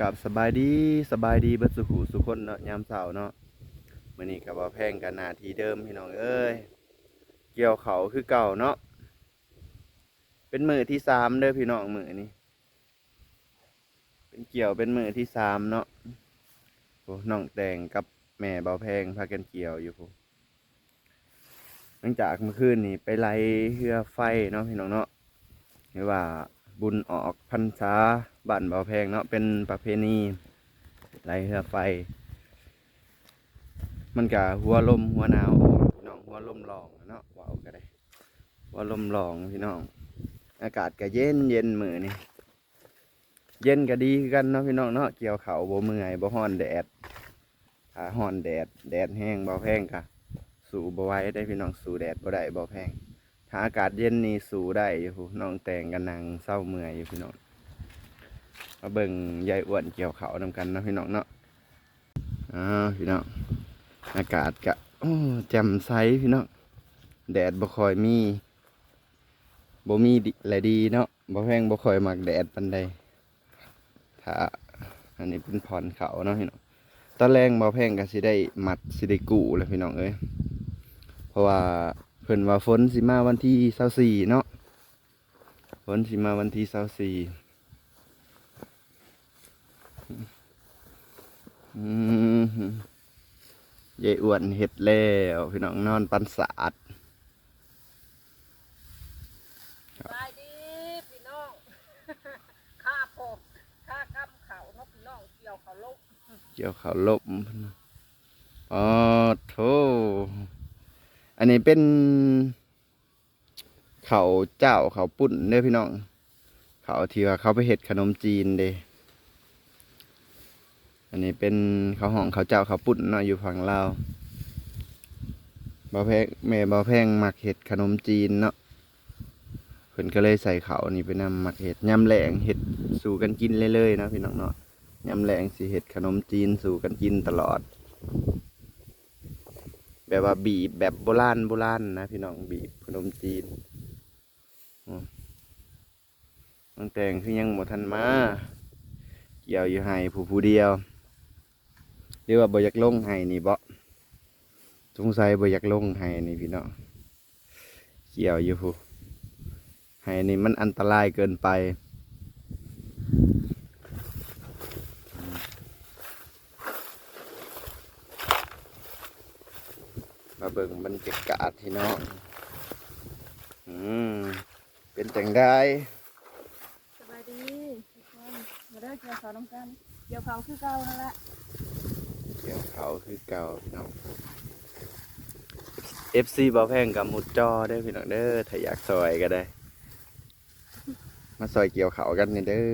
กับสบายดีสบายดีเบิดสุขุสุคนเนาะยามเสาร์เนาะมื้อนี้ก็บ่แพงกันนาทีเดิมพี่น้องเอ้ยเกี่ยวเขาคือเก่าเนาะเป็นมือที่สามเด้อพี่น้องมือนี้เป็นเกี่ยวเป็นมือที่สามเนาะโอ้น้องแตงกับแม่เบาแพงพากันเกี่ยวอยู่พุ่นหลังจากเมื่อคืนนี้ไปไล่เรือไฟเนาะพี่น้องเนาะหรือว่า บุญออกพรรษาบ้านเบาแพงเนาะเป็นประเพณีไหลเรือไฟ มันกะหัวลมหัวหนาวพี่น้องหัวลมรองเนาะว้าวก็ได้หัวลมรองพี่น้อง อากาศก็เย็นเย็นมือนี่เย็นก็ดีกันเนาะพี่น้องเนาะเกี่ยวเขาบ่เมื่อยบ่ฮ้อนแดดถ้าฮ้อนแดดแดดแห้งเบาแพงกะสู้บ่ไหว้ได้พี่น้องสู้แดดบ่ได้เบาแพง ถ้าอากาศเย็นนี่สูได้อยู่น้องแต่งกันนางเศร้าเมื่อยอยู่พี่น้องมาเบิ่งยายอ้วนเกี่ยวเขาวนำกันนะพี่น้องเนาะอ่าพี่น้องอากาศกะโอ้แจ่มใสพี่น้องแดดบ่ค่อยมีบ่มีดิแลดีเนาะบ่แพงบ่ค่อยมักแดดปานใดถ้าอันนี้เป็นพรเขาเนาะพี่น้องตอนแรงบ่แพงก็สิได้มัดสิได้กู้แล้วพี่น้องเอ้ยเพราะว่า เพิ่นว่าฝนสิมาวันที่เสาสี่เนาะฝนสิมาวันที่เสาสี่อืมยายอ้วนเห็ดแล้วพี่น้องนอนปันสาดสบายดีพี่น้องข้าพบข้ากำเขาเนกพี่น้องเกี่ยวเขาลุกเกี่ยวเขาวลบอ๋อโธ่ อันนี้เป็นเขาเจ้าเขาปุ่นเด้อพี่น้อง เขาที่ว่าเขาไปเห็ดขนมจีนเด้อันนี้เป็นเขาวหองเขาเจ้าเขาปุ่นเนาะอยู่ฝั่งลาวบาแพงแม่บาแพงหมักเห็ดขนมจีนเนาะเพิ่นก็เลยใส่เขานี่ไปนำหมักเห็ดยำแหลงเห็ดสู่กันกินเรื่อยๆเนาะพี่น้องเนาะยำแหลงสิเห็ดขนมจีนสู่กันกินตลอด แบบว่าบีบแบบโบราณโบราณนะพี่น้องบีบขนมจีนอืมน้องแต่งคือยังหมดทันมา เกี่ยวอยู่ให้ผู้ผู้เดียวหรือว่าบ่อยากลงให้นี่บ่สงสัยบ่อยากลงให้นี่พี่น้องเกี่ยวอยู่ผู้ให้นี่มันอันตรายเกินไป มาเบิ่งบรรยากาศพี่น้องอืมเป็นจังได้สบายดีทุกคนมาเด้อเกี่ยวเขาน้ำกันเกี่ยวเขาคือเก่านั่นแหละเกี่ยวเขาคือเก่าพี่น้อง FC บ่แพงกับมุดจอได้อพี่น้องเด้อถ้าอยากซอยก็ได้ มาซอยเกี่ยวเขากันนี่เด้อ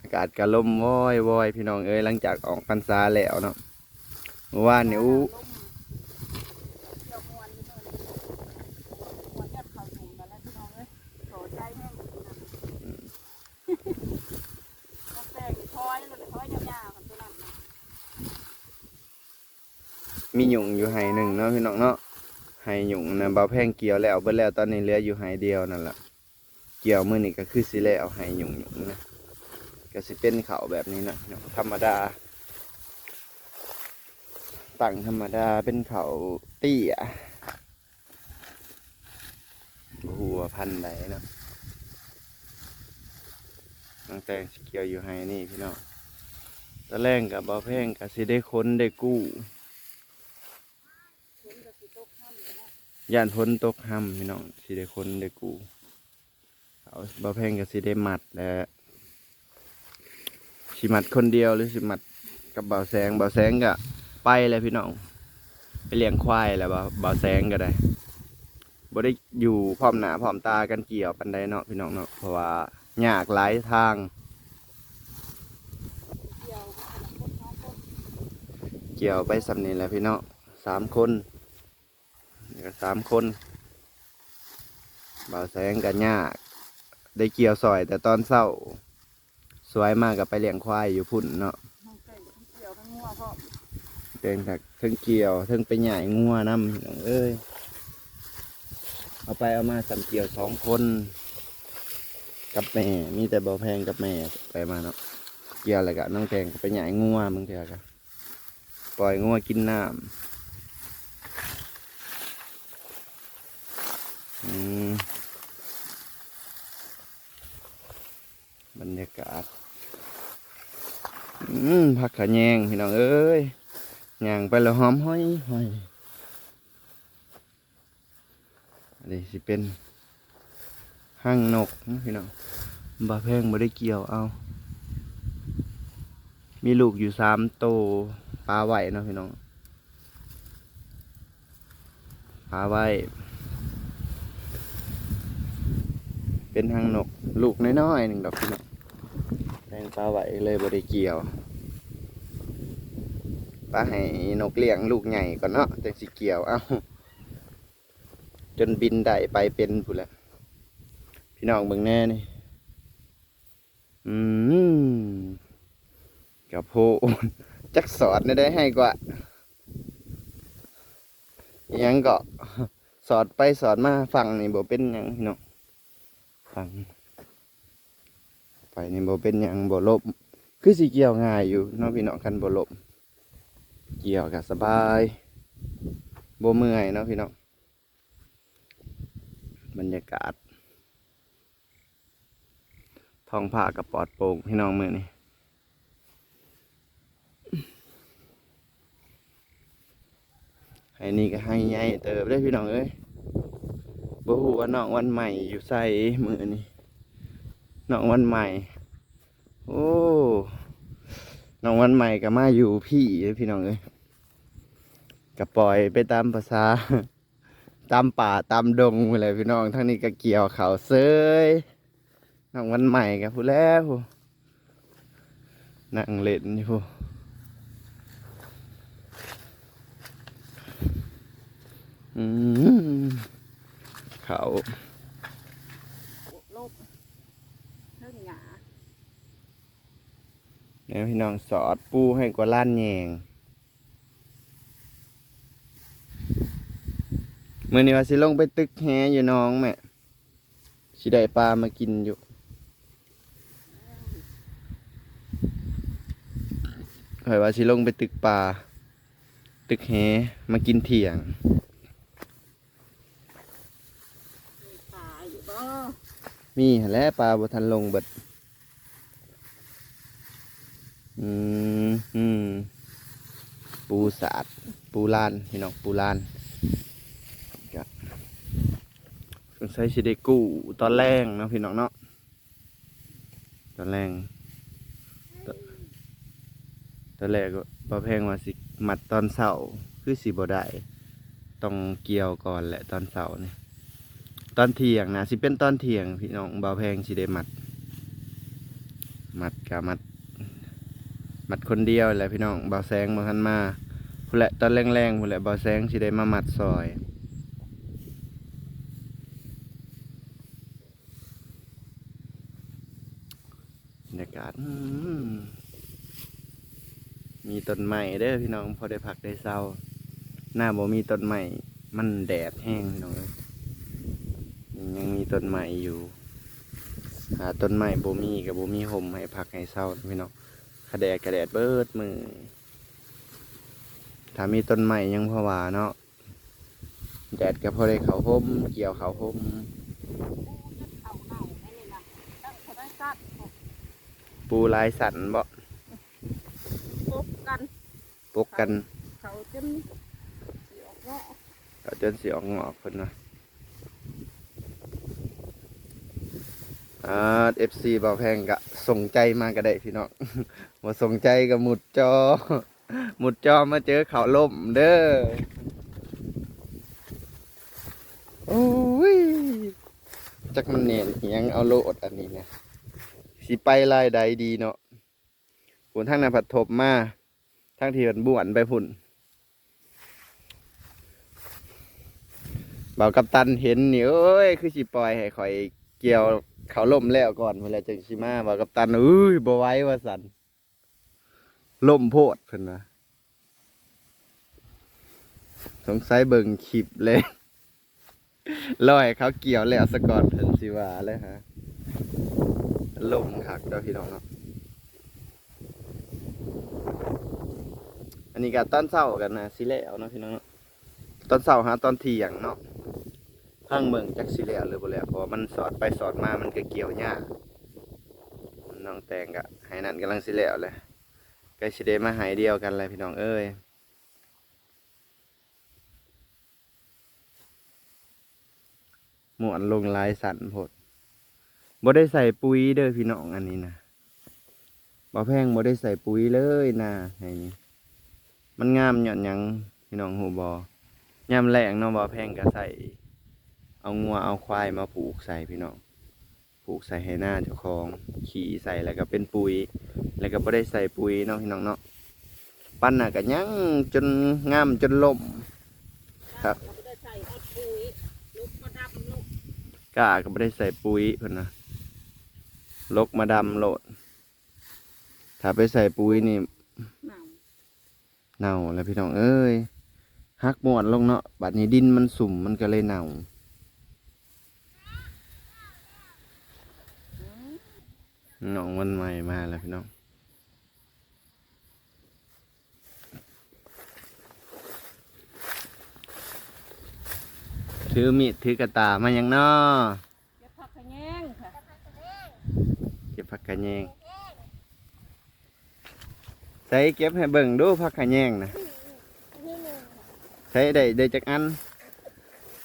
อากาศกะลมว้อยวอยพี่น้องเอ้ยหลังจากออกพรรษาแล้วเนาะเมื่อวานนี่อู้ ลมเกี่ยวมวนนี่เลยมวนยัดเขาถุงกันแล้วพี่น้องเอ้ยโถใจแห้งเลยนะน้ำแป้งนี่ช้อยเลยช้อยยาวๆกันตัวนั้นนะ มีห ยุ่งอยู่ไห้หนึ่งเนาะพี่น้องเนาะไห้หยุ่งนะบ่าวแพงเกี่ยวแล้วเบิ่แล้วตอนนี้เหลืออยู่ไห้เดียวนั่นแหละเกี่ยวมือนี้ก็คือสิแล้วไห้หยุ่งหยุ่งนะก็สิเป็นเขาแบบนี้นะนธรรมดาตั้งธรรมดาเป็นเขาเตี้ยหัวพันใดเนาะน้องแตงสเกี่ยวอยู่ไห้นี่พี่น้องตะแรงกับบ่าแพงก็สิได้ค้นได้กู้ ฝนก็สิตกค่ำอยู่นะ ย่านพ้นตกห้ำพี่น้องสิได้คนได้กูเอาบ่แพงก็สิได้หมัดและสิหมัดคนเดียวหรือสิหมัดกับบ่าวแสงบ่าวแสงก็ไปเลยพี่น้อง ไปเลี้ยงควายแล้วบ่าวบ่าวแสงก็ได้บ่ได้อยู่พร้อมหน้าพร้อมตากันเกี่ยวปันใดเนาะพี่น้องเนาะเพราะว่ายากหลายทาง เกี่ยวไปสำเนี้แหละพี่น้องสามคน ก็สามคนบ่าวแสงกันยากได้เกี่ยวซอย แต่ตอนเศร้า สวยมากกับไปเลี้ยงควายอยู่พุ่นเนาะน้องแป้งเกี่ยวทั้งงัวพ่อเดินถักเทิงเกี่ยวเทิงไปใหญ่งัวน้ำเอ้ยเอาไปเอามาสำเกี่ยวสองคน กับแม่มีแต่บ่าแพงกับแม่ไปมาเนาะเกี่ยวอะไรกะน้องแตงไปใหยายงัวมึงเถอะกะปล่อยงัวกินน้ำอืม บรรยากาศอืมผักขะแยงพี่น้องเอ้ยยางไปแล้วหอมห้อยห้อยอันนี้สิเป็นห้างนกพี่น้องบาแพงบ่ได้เกี่ยวเอา มีลูกอยู่สามโตปลาไหวเนาะพี่น้องปลาไหว เป็นหางนกลูกน้อยๆหนึ่งดอกพี่น้องแพงปลาไหวเลยบ่ได้เกี่ยวปลาให้นกเลี้ยงลูกใหญ่ก่อนเนาะจังสิเกี่ยวเอ้าจนบินได้ไปเป็นพูนแหละพี่น้องเบิ่งแน่นี่อืมกับโพนจักสอดได้ได้ให้กว่าอิหยังก็สอดไปสอดมาฝั่งนี่บ่เป็นยังพี่น้อง ฝั่งไปนี่บ่เป็นหยังบ่ลบคือสิเกี่ยวง่ายอยู่เนาะพี่น้องคันบ่ลบเกี่ยวกับสบายบ่เมื่อยเนาะพี่น้องบรรยากาศท้องผ้ากับปอดโป่งพี่น้องมือนี่ให้นี่ก็ให้ใหญ่เติบได้พี่น้องเอ้ย บ่ฮู้ว่าน้องวันใหม่อยู่ใส่มือนี่น้องวันใหม่ โอ้น้องวันใหม่ก็มาอยู่พี่เด้อพี่น้องเอ้ยก็ปล่อยไปตามภาษา ตามป่าตามดงไปเลยพี่น้องทั้งนี้ก็เกี่ยวเขาเซยนั่งวันใหม่กับผู้แล้วผู้นั่งเล่นอยู่ผู้อืม เขาลบเท่าหยาเนี่ยพี่น้องสอดปูให้กว่าล้านแยงเมื่อนี้ว่าสิลงไปตึกแฮอยู่น้องแม่สิได้ปลามากินอยู่ข่อยว่าสิลงไปตึกปลาตึกแฮมากินเที่ยง มีปลาอยู่บ่ มีแล้วปลาบทันลงเบิด อืมอืมปูสาดปูลานพี่น้องปูลานก็สงสัยสิได้กู้ตอนแรกเนาะพี่น้องเนาะตอนแรกตตอนแรกก็บ่แพงว่าสิมัดตอนเสาร์คือสิบ่ได้ต้องเกี่ยวก่อนแหละตอนเสาร์นี่ ตอนเที่ยงนะสิเป็นตอนเที่ยง พี่น้องบ่าวแพงสิได้มัด มัดกะมัด มัดคนเดียวแหละพี่น้องบ่าวแสงบ่ทันมาพุ่นแหละตอนแรงๆพุ่นแหละบ่าวแสงสิได้มามัดซอยบรรยากาศมีต้นไม้เด้อพี่น้องพอได้พักได้เศร้าหน้าบ่มีต้นไม้มันแดดแห้งพี่น้อง ยยังมีต้นไม้อยู่ หาต้นไม้บ่มีกับบ่มีห่มให้พักให้เศร้าพี่น้องขะแดดกระแดดเบิดมือถ้ามีต้นไม้ยังพอว่าเนาะแดดก็พอได้เขาห่มเกี่ยวเขาห่มเอาเน่าไม่เลยนะตั้งเขาได้สัตว์ปูลายสันบ่พบกันปกกัน เขาจนเสียอกเนาะเอาจนสิออกงอกเพิ่นว่ อ่า FC บ่าวแพงก็ส่งใจมาก็ได้พี่น้องบ่ส่งใจก็หมุดจอ หมุดจอมาเจอเขาล่มเด้อโอ้ยจักมันเนียนอิหยังเอาโลดอันนี้เนี่ยสิไปลายใดดีเนาะผุนทั้งนั้นผัดทบมาทั้งที่มันบ่วนไปพุ่นเบากับตันเห็นนี่เอ้ยคือสิปล่อยให้ข่อย เกี่ยวเขาล่มแล้วก่อนเวลาจังชิมาว่ากับตันอุ้ยบวไหว้ว่าสันล่มโพดเพิ่นนะสงสัยเบิ่งขีดเลยลอยเขาเกี่ยวแล้วสะก่อนเพิ่นสิว่าเลยฮะล่มหักเจ้าพี่น้องเนาะอันนี้ก็ตอนเศร้ากันนะสิแล้วเนาะพี่น้องตอนเศร้าฮะตอนเที่ยงเนาะ ข้างเมืองจักสิแล้วหรือบ่แล้วเพราะว่ามันสอดไปสอดมามันก็เกี่ยวยาน้องแตงก็ให้นั่นกำลังสิแล้วเลยใกล้สิได้มาหายเดียวกันเลยพี่น้องเอ้ยหมวนลงลายสันพดบ่ได้ใส่ปุ๋ยเด้อพี่น้องอันนี้นะบ่แพงบ่ได้ใส่ปุ๋ยเลยนะให้นี่มันงามหย่อนยังพี่น้องหูบ่ยามแรงเนาะบ่แพงก็ใส่ เอางัวเอาควายมาผูกใส่พี่น้องผูกใส่ให้หน้าเจ้าของ ขี่ใส่แล้วก็เป็นปุ๋ย แล้วก็บ่ได้ใส่ปุ๋ยเนาะพี่น้องเนาะปั้นน่ะก็ยังจนงามจนล่มครับเขาไม่ได้ใส่ฮอตปุ๋ยลูกมาดำลูกกาก็บ่ได้ใส่ปุ๋ยเพิ่นนะลกมาดำโลด ถ้าไปใส่ปุ๋ยนี่หนาวเน่าแล้วพี่น้องเอ้ยหักหมวดลงเนาะบัดนี้ดินมันสุ่มมันก็เลยเน่า น้องวันใหม่มาแล้วพี่น้องถือมีดถือกระตามายังนอเก็บผักขะแยงค่ะเก็บผักกะแยงใส่เก็บให้เบิ่งดูผักกะแยงนะใส่ได้ได้จักอัน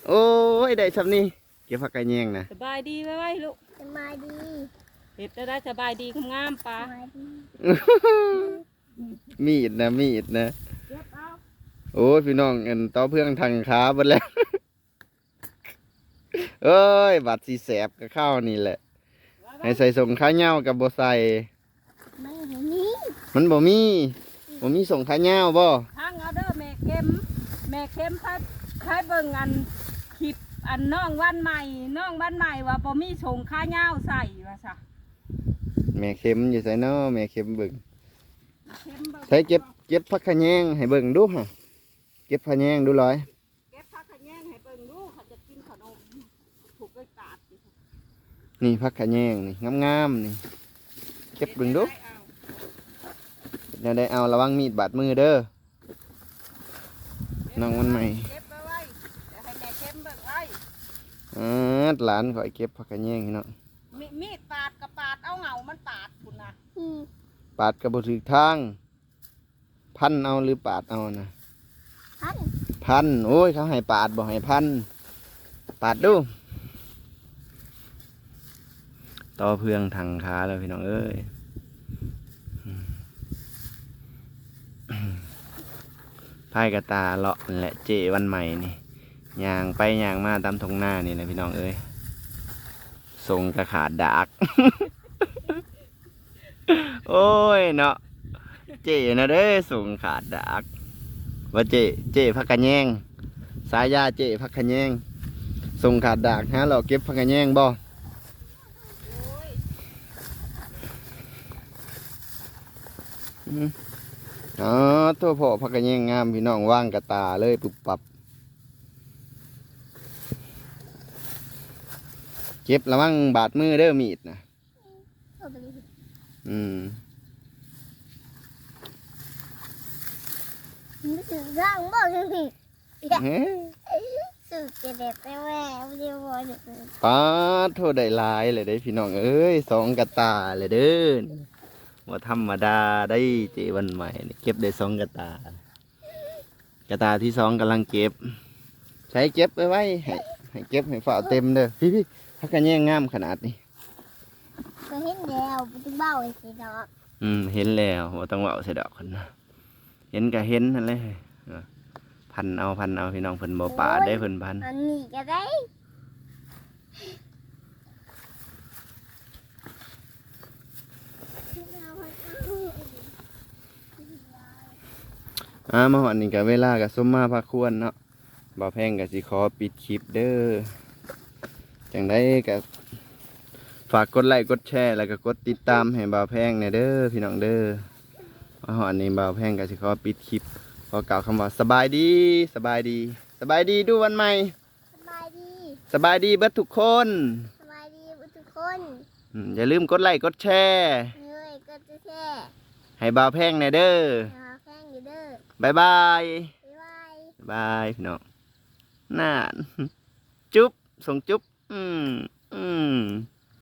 โอ้ยได้สำนี่เก็บผักกะแยงนะสบายดีไว้ไว้ลูกสบายดี เห็ดจะได้สบายดีงามๆปลาสบายดีมีดนะมีดนะเก็บเอาโอ้ยพี่น้องเงินต่อเพื่องทางขาหมดแล้ว เอ้ยบาดสีแสบกับข้าวนี่แหละ ให้ใส่ส่งข้าวเหนียวกับบ่ใส่ไม่เห็นนี่มันบ่มีบ่มีส่งข้าวเหนียวบ่ทางเอาเด้อแม่เข็มแม่เข็มใครใครเบิ่งอันคลิปอันน้องวันใหม่น้องวันใหม่ว่าบ่มีส่งข้าเหย้าใส่ว่าซะ แม่เข็มอยู่ใส่น้อแม่เข็มเบิ่งเข็มบิ่งใช้เก็บเก็บผักขะแยงให้เบิ่งดูฮะเก็บผักขะแยงดูร้อยเก็บผักขะแยงให้เบิ่งดูเขาจะกินขนมถูกด้วยกาดอยู่นี่ผักขะแยงนี่งามๆนี่ เก็บเบิ่งดูเอาเดี๋ยวได้เอาระวังมีดบาดมือเด้อ น้องวันใหม่ เก็บไว้ไว้เดี๋ยวให้แม่เข็มเบิ่งไว้อ่าหลานขอยเก็บผักขะแยงให้เนาะ มีมีดปาดกับปาดเอาเหงามันปาดคุณนะอืมปาดกระบ่ถึกทาง พันเอาหรือปาดเอานะพันพันโอ้ยเขาให้ปาดบ่ให้พันปาดดูต่อเพื่องทางขาแล้วพี่น้องเอ้ยพายกระตาเลาะนั่นแหละเจวันใหม่นี่ย่างไปย่างมาตามทงหน้านี่แหละพี่น้องเอ้ย ทรงกระขาดดากโอ้ยเนาะ เจนะเด้ส่งขาดดากว่าเจ เจพักกระแยง สายยาเจพักกระแยงส่งขาดดากฮะเราเก็บพักกระแยงบ่อ๋อตัวพ่อพักกระแยงงามพี่น้องว่างกระตาเลยปุบปับ เก็บระวังบาดมือเด้อมีดนะเอาไปเลยอืมรู้สึกร่างบ่เลยพี่เฮ้ยสึกจะแบบไปแหววเดียวบ่เลยป้าดโทษได้หลายเลยได้พี่น้องเอ้ยสองกระตาเลยเด้อว่าธรรมดาได้เจวันใหม่นี่เก็บได้สองกระตากระตาที่สองกำลังเก็บ ใช้เก็บไว้ไว้ให้ให้เก็บให้ฝ่าเต็มเด้อพี่พี่ พักกันแย่งงามขนาดนี้ ก็เห็นแล้วบ่ต้องเบ้าไอ้สิดอกอืม เห็นแล้วว่าต้องเว่าใส่ดอกคนนะเห็นก็เห็นนั่นเลยเออพันเอาพันเอาพี่น้องเพิ่นบ่ป่าดได้เพิ่นพัน อันนี้ก็ได้อ่ามาหอดนี่ก็เวลาก็สมมาพักควรเนาะบ่แพงก็สิขอปิดคลิปเด้อ จังได้ก็ฝากกดไลค์กดแชร์แล้วก็กดติดตามให้บ่าวแพงเนี่ยเด้อพี่น้องเด้อมาหอดนี่บ่าวแพงก็สิขอปิดคลิปขอกล่าวคำว่าสบายดีสบายดี สบายดีดูวันใหม่สบายดีสบายดีเบิดทุกคนสบายดีทุกคนอืมอย่าลืมกดไลค์กดแชร์เฮ้ยก็จะแค่ให้บ่าวแพงเนี่ยเด้อหาแข้งอยู่เด้อบายบายบ๊ายบายบ๊ายบายพี่น้องน่านจุ๊บส่งจุ๊บ อืมอืม